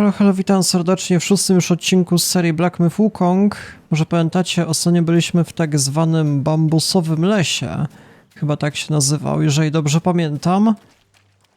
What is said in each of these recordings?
Halo, halo, witam serdecznie w szóstym już odcinku z serii Black Myth Wukong. Może pamiętacie, ostatnio byliśmy w tak zwanym bambusowym lesie. Chyba tak się nazywał, jeżeli dobrze pamiętam.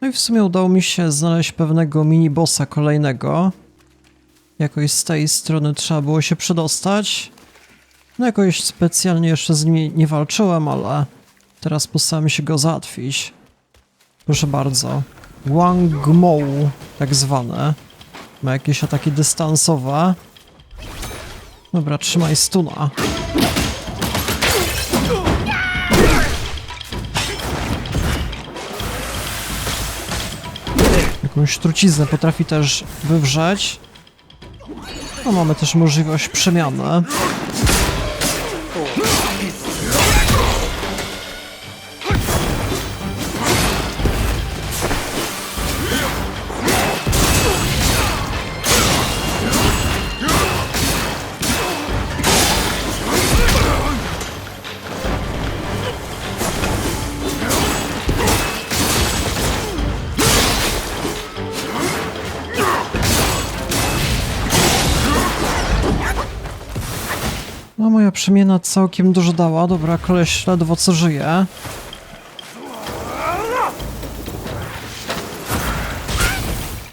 No i w sumie udało mi się znaleźć pewnego mini-bossa kolejnego. Jakoś z tej strony trzeba było się przedostać. No jakoś specjalnie jeszcze z nimi nie walczyłem, ale teraz postaram się go załatwić. Proszę bardzo. Wangmou, tak zwane. Ma jakieś ataki dystansowe. Dobra, trzymaj stuna. Jakąś truciznę potrafi też wywrzeć. No, mamy też możliwość przemiany. No moja przemiana całkiem dużo dała. Dobra, koleś ledwo co żyje.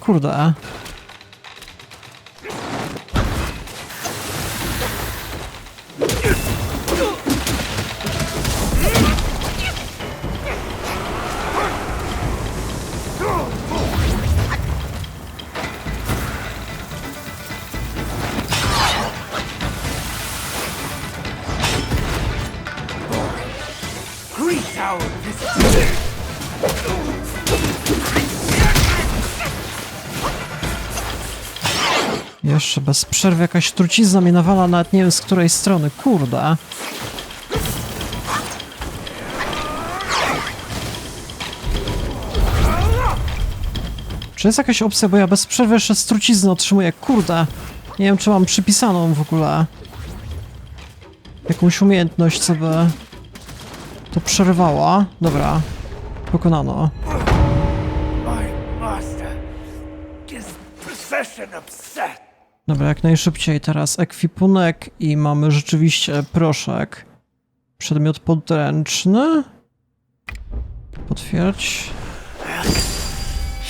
Kurde. Jeszcze bez przerwy jakaś trucizna mnie nawala, nawet nie wiem z której strony. Kurde. Czy jest jakaś opcja, bo ja bez przerwy jeszcze z trucizny otrzymuję. Kurde. Nie wiem, czy mam przypisaną w ogóle. Jakąś umiejętność, co by to przerwała. Dobra. Pokonano. Dobra, jak najszybciej teraz ekwipunek i mamy rzeczywiście proszek. Przedmiot podręczny. Potwierdź.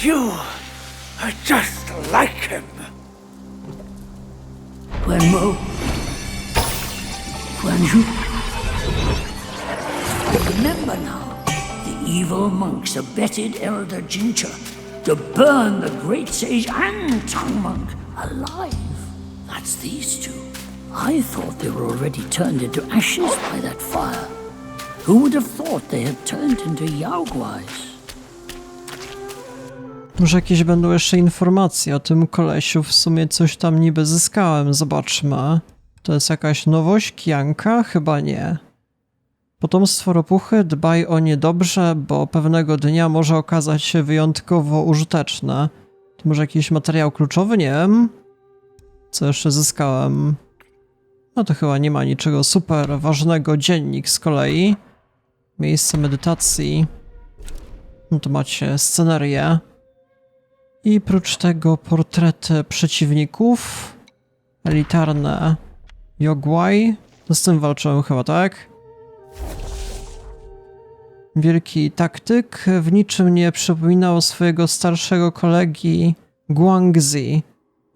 You are just like him. Guan Mo. Guan Yu. Remember now, the evil monks abetted Elder Jincha to burn the great sage and tongue monk alive. That's these two. I thought they were already turned into ashes by that fire. Who would have thought they had turned into? Może jakieś będą jeszcze informacje o tym kolesiu. W sumie coś tam niby zyskałem. Zobaczmy. To jest jakaś nowość? Kijanka? Chyba nie. Potomstwo ropuchy, dbaj o nie dobrze, bo pewnego dnia może okazać się wyjątkowo użyteczne. To może jakiś materiał kluczowy? Nie wiem. Co jeszcze zyskałem? No to chyba nie ma niczego super ważnego. Dziennik z kolei. Miejsce medytacji. No to macie scenerię. I prócz tego portrety przeciwników. Elitarne Yogwai. To z tym walczyłem chyba, tak? Wielki taktyk w niczym nie przypominał swojego starszego kolegi Guangzi.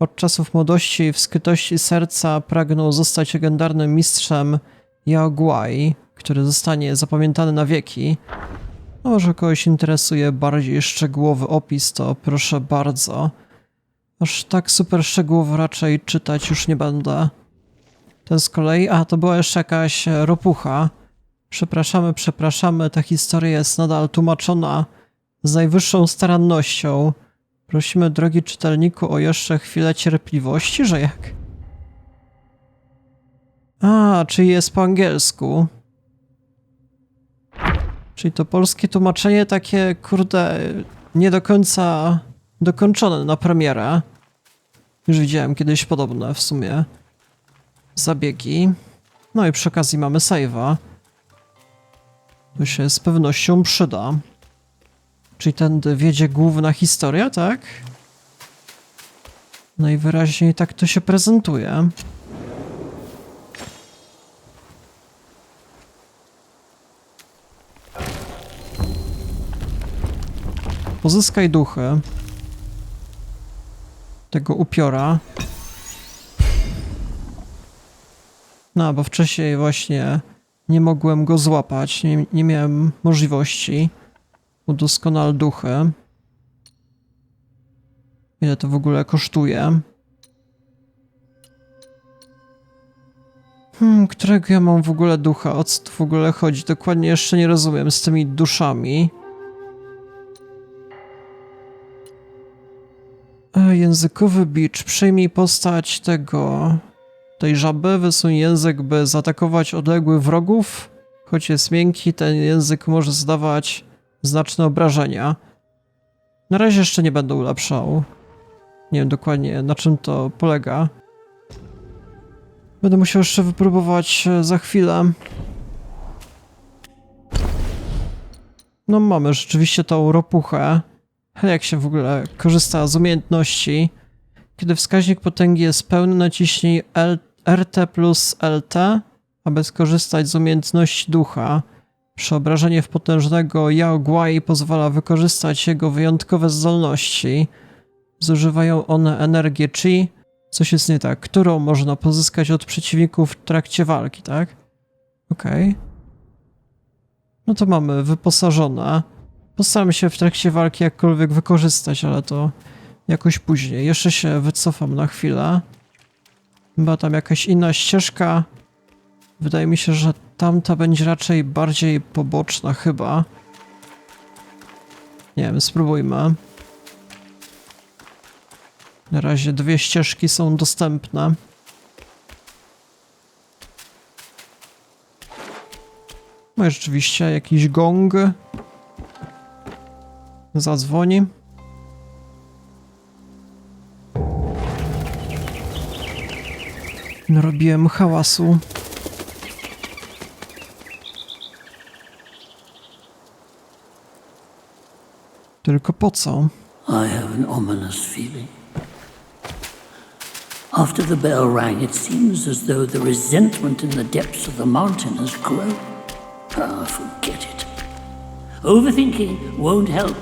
Od czasów młodości w skrytości serca pragnął zostać legendarnym mistrzem Yaoguai, który zostanie zapamiętany na wieki. Może kogoś interesuje bardziej szczegółowy opis, to proszę bardzo. Aż tak super szczegółowo raczej czytać już nie będę. To z kolei, a to była jeszcze jakaś ropucha. Przepraszamy, przepraszamy, ta historia jest nadal tłumaczona z najwyższą starannością. Prosimy, drogi czytelniku, o jeszcze chwilę cierpliwości, że jak? A, czyli jest po angielsku. Czyli to polskie tłumaczenie takie, kurde, nie do końca dokończone na premierę. Już widziałem kiedyś podobne w sumie zabiegi. No i przy okazji mamy save'a. To się z pewnością przyda. Czyli tędy wiedzie główna historia, tak? Najwyraźniej tak to się prezentuje. Pozyskaj duchy tego upiora. No, bo wcześniej właśnie nie mogłem go złapać, nie, nie miałem możliwości. Udoskonal duchy. Ile to w ogóle kosztuje? Hmm, którego ja mam w ogóle ducha? O co tu w ogóle chodzi? Dokładnie jeszcze nie rozumiem z tymi duszami. E, językowy bicz. Przyjmij postać tego... tej żaby, wysuń język, by zaatakować odległych wrogów. Choć jest miękki, ten język może zdawać znaczne obrażenia. Na razie jeszcze nie będę ulepszał. Nie wiem dokładnie na czym to polega. Będę musiał jeszcze wypróbować e, za chwilę. No mamy rzeczywiście tą ropuchę. Jak się w ogóle korzysta z umiejętności? Kiedy wskaźnik potęgi jest pełny, naciśnij L RT plus LT, aby skorzystać z umiejętności ducha. Przeobrażenie w potężnego Yao Guai pozwala wykorzystać jego wyjątkowe zdolności. Zużywają one energię chi, coś jest nie tak, którą można pozyskać od przeciwników w trakcie walki, tak? Okej. No to mamy wyposażone. Postaram się w trakcie walki jakkolwiek wykorzystać, ale to jakoś później. Jeszcze się wycofam na chwilę. Była tam jakaś inna ścieżka. Wydaje mi się, że tamta będzie raczej bardziej poboczna chyba. Nie wiem, spróbujmy. Na razie dwie ścieżki są dostępne. No i rzeczywiście jakiś gong. Zadzwoni. Narobiłem hałasu. Tylko po co? I have an ominous feeling. After the bell rang, it seems as though the resentment in the depths of the mountain has grown. Ah, forget it. Overthinking won't help.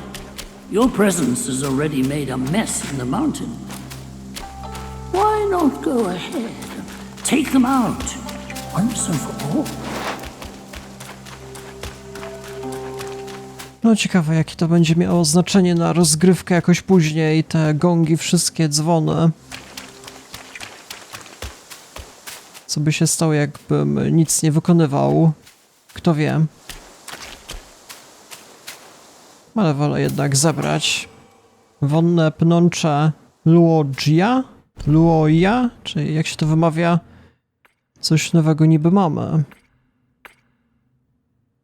Your presence has already made a mess in the mountain. Why not go ahead take them out once and for all? No ciekawe, jakie to będzie miało znaczenie na rozgrywkę jakoś później, te gongi, wszystkie dzwony. Co by się stało, jakbym nic nie wykonywał? Kto wie. Ale wolę jednak zabrać. Wonne pnącze Luogia? Luoja? Czy jak się to wymawia? Coś nowego niby mamy.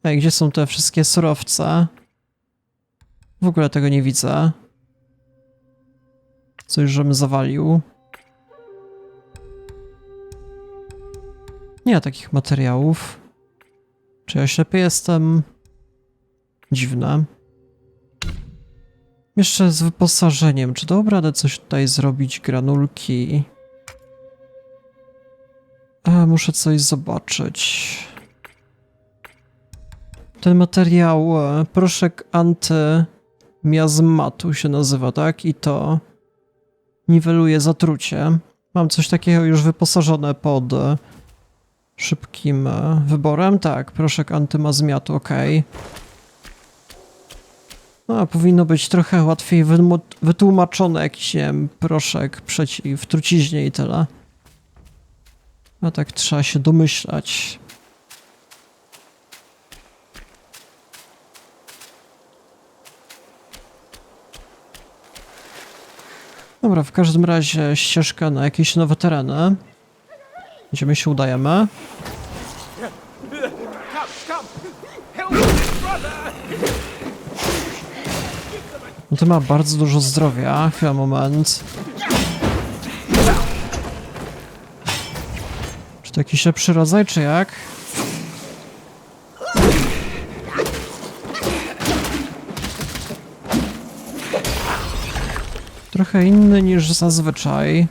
Ej, gdzie są te wszystkie surowce? W ogóle tego nie widzę. Coś, żebym zawalił. Nie ma takich materiałów. Czy ja ślepy jestem? Dziwne. Jeszcze z wyposażeniem. Czy dobra radę coś tutaj zrobić? Granulki. Muszę coś zobaczyć. Ten materiał, e, proszek antymiazmatu się nazywa, tak? I to niweluje zatrucie. Mam coś takiego już wyposażone pod e, szybkim e, wyborem. Tak, proszek antymazmiatu, ok. No, powinno być trochę łatwiej wytłumaczone jakiś, nie wiem, proszek przeciw truciźnie i tyle. A tak trzeba się domyślać. Dobra, w każdym razie ścieżka na jakieś nowe tereny. Gdzie my się udajemy? No to ma bardzo dużo zdrowia. Chwila, moment. To jakiś lepszy rodzaj, czy jak? Trochę inny niż zazwyczaj.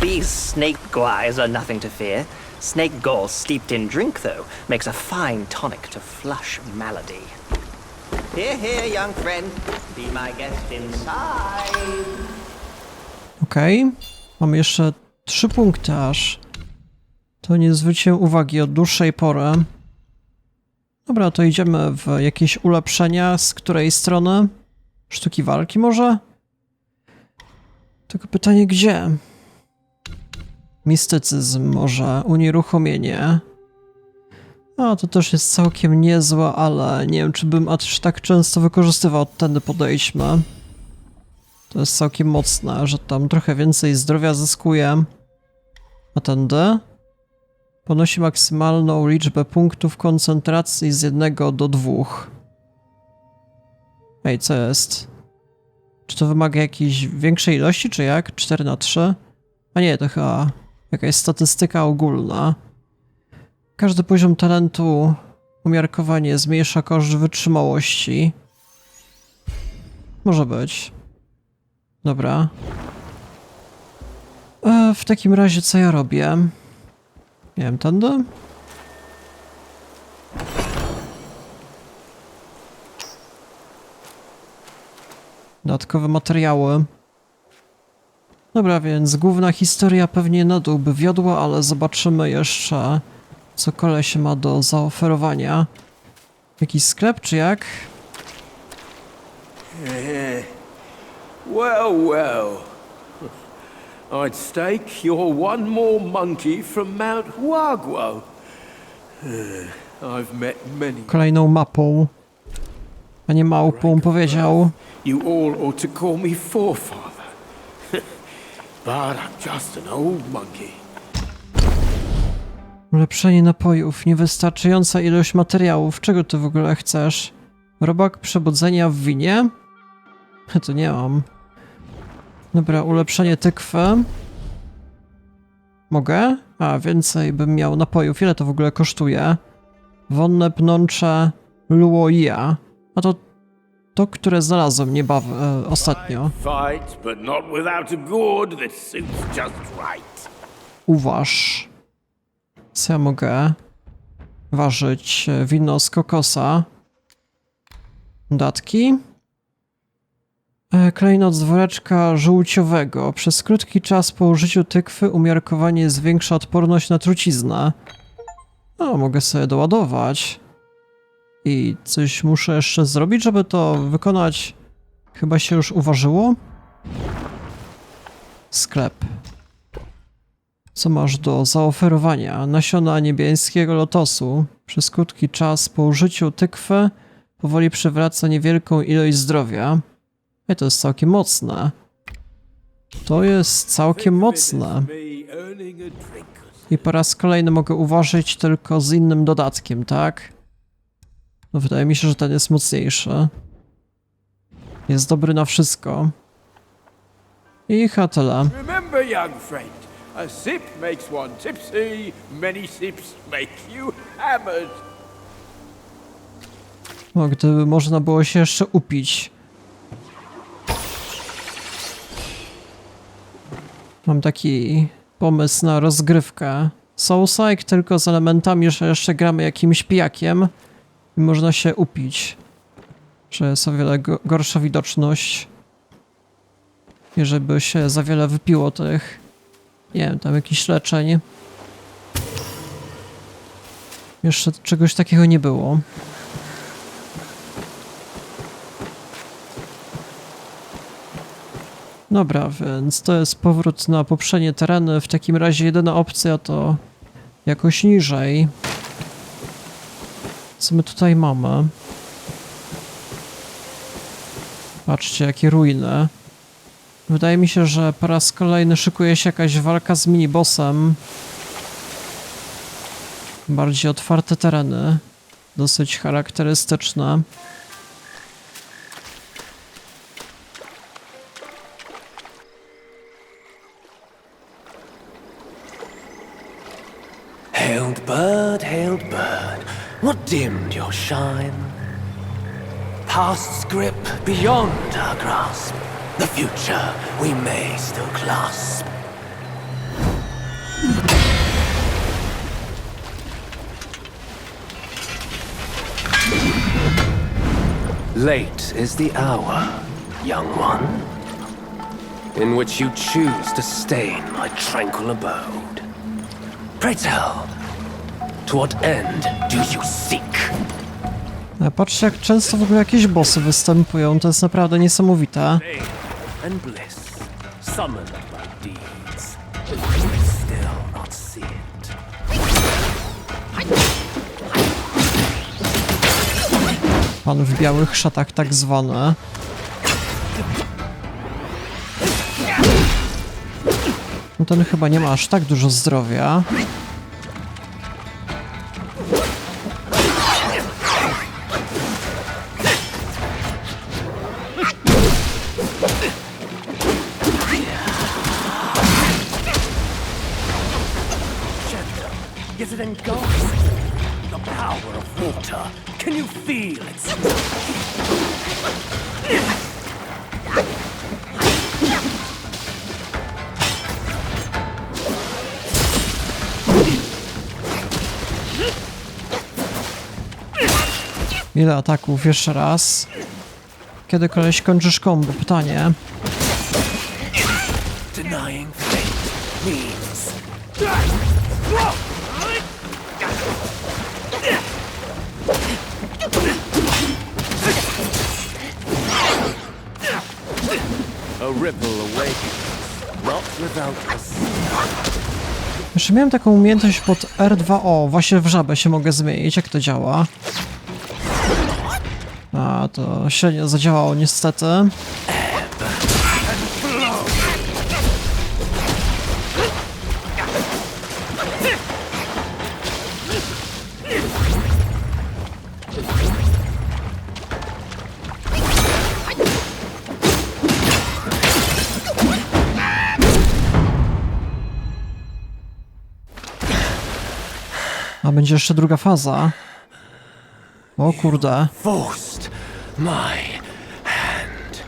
These snake guys are nothing to fear. Snake gall steeped in drink, though, makes a fine tonic to flush malady. Here, here, young friend. Be my guest inside. Okej. Mam jeszcze trzy punkty aż. To nie zwróciłem uwagi od dłuższej pory. Dobra, to idziemy w jakieś ulepszenia. Z której strony? Sztuki walki może? Tylko pytanie gdzie? Mistycyzm może, unieruchomienie. A, to też jest całkiem niezłe, ale nie wiem, czy bym aż tak często wykorzystywał tędy podejdźmy. To jest całkiem mocne, że tam trochę więcej zdrowia zyskuje. A ten D? Ponosi maksymalną liczbę punktów koncentracji z jednego do dwóch. Ej, co jest? Czy to wymaga jakiejś większej ilości, czy jak? 4 na 3? A nie, to chyba jakaś statystyka ogólna. Każdy poziom talentu umiarkowanie zmniejsza koszt wytrzymałości. Może być. Dobra. E, w takim razie co ja robię? Nie wiem, tędy? Dodatkowe materiały. Dobra, więc główna historia pewnie na dół by wiodła, ale zobaczymy jeszcze, co koleś ma do zaoferowania. Jakiś sklep, czy jak? Well, well. I'd stake you're one more monkey from Mount Huaguo. I've met many. Kolejną mapą. A nie małpą, powiedział. You all ought to call me forefather. but I'm just an old monkey. Ulepszenie napojów, niewystarczająca ilość materiałów. Czego ty w ogóle chcesz? Robak przebudzenia w winie? To nie mam. Dobra, ulepszenie tykwy. Mogę? A, więcej bym miał napojów. Ile to w ogóle kosztuje? Wonne pnącze Luoia. A to to, które znalazłem niebawem, e, ostatnio. Uważ. Co ja mogę ważyć? E, Wino z kokosa. Datki. E, Klejnot z woreczka żółciowego. Przez krótki czas po użyciu tykwy umiarkowanie zwiększa odporność na truciznę. No, mogę sobie doładować. I coś muszę jeszcze zrobić, żeby to wykonać. Chyba się już uważyło. Sklep. Co masz do zaoferowania? Nasiona niebiańskiego lotosu. Przez krótki czas po użyciu tykwy powoli przywraca niewielką ilość zdrowia. Ej, to jest całkiem mocne. To jest całkiem mocne. I po raz kolejny mogę uważać tylko z innym dodatkiem, tak? No wydaje mi się, że ten jest mocniejszy. Jest dobry na wszystko. I tyle. Remember, young friend, a sip makes one tipsy, many sips make you hammered. No, gdyby można było się jeszcze upić. Mam taki pomysł na rozgrywkę. Soulsike tylko z elementami, że jeszcze gramy jakimś pijakiem i można się upić. Że jest o wiele go- gorsza widoczność. I żeby się za wiele wypiło tych, nie wiem, tam jakichś leczeń. Jeszcze czegoś takiego nie było. Dobra, więc to jest powrót na poprzednie tereny. W takim razie jedyna opcja to jakoś niżej. Co my tutaj mamy? Patrzcie, jakie ruiny. Wydaje mi się, że po raz kolejny szykuje się jakaś walka z minibossem. Bardziej otwarte tereny. Dosyć charakterystyczne. Hailed bird, hailed bird, what dimmed your shine? past's grip beyond our grasp. The future we may still clasp. Late is the hour, young one, in which you choose to stain my tranquil abode. Pray tell, to what end do you seek? E, Patrzcie, jak często w ogóle jakieś bossy występują, to jest naprawdę niesamowite. Pain and bliss, summoned by deeds, but you still not see it. Pan w białych szatach tak zwane. No ten chyba nie ma aż tak dużo zdrowia. Is it engulfed? The power of water. Can you feel its Ile ataków? Jeszcze raz. Kiedy koleś kończysz kombo? Pytanie. denying fate means Jeszcze miałem taką umiejętność pod R2O. Właśnie w żabę się mogę zmienić. Jak to działa? A, to średnio zadziałało niestety. A będzie jeszcze druga faza. O kurde. forced my hand.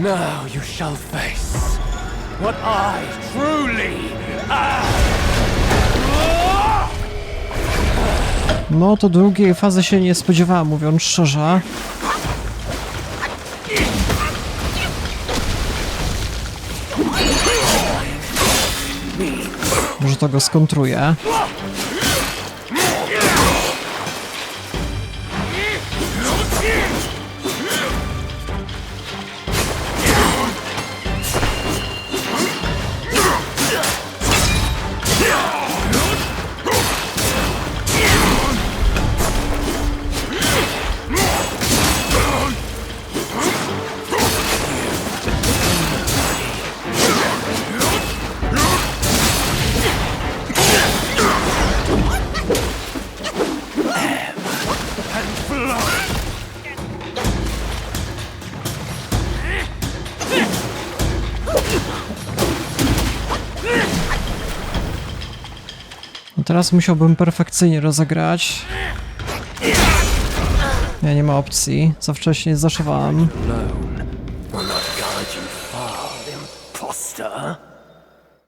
Now you shall face what I truly No to drugiej fazy się nie spodziewałem, mówiąc szczerze. Może to go skontruje. No teraz musiałbym perfekcyjnie rozegrać. Ja nie ma opcji. Za wcześnie zaszywałem.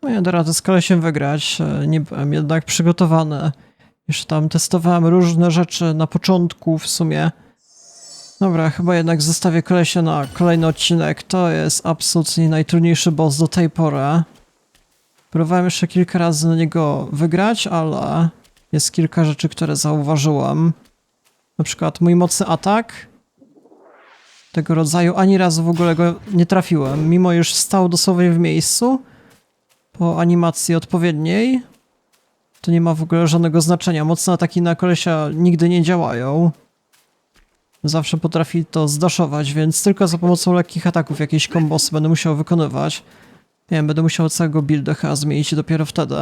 No ja da z kolesiem wygrać. e, Nie byłem jednak przygotowany. Jeszcze tam testowałem różne rzeczy na początku w sumie. Dobra, chyba jednak zostawię kolesia na kolejny odcinek. To jest absolutnie najtrudniejszy boss do tej pory. Próbowałem jeszcze kilka razy na niego wygrać, ale jest kilka rzeczy, które zauważyłem. Na przykład mój mocny atak. Tego rodzaju ani razu w ogóle go nie trafiłem, mimo już stał dosłownie w miejscu po animacji odpowiedniej, to nie ma w ogóle żadnego znaczenia. Mocne ataki na kolesia nigdy nie działają. Zawsze potrafi to zdaszować, więc tylko za pomocą lekkich ataków jakieś kombosy będę musiał wykonywać. Nie wiem, będę musiał całego builda chyba zmienić dopiero wtedy.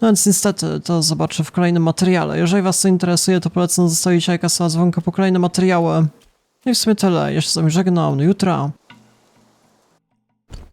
No więc niestety, to zobaczę w kolejnym materiale. Jeżeli was to interesuje, to polecam zostawić lajka, suba, dzwonka po kolejne materiały. No i w sumie tyle. Ja się z wami żegnam. Do jutra.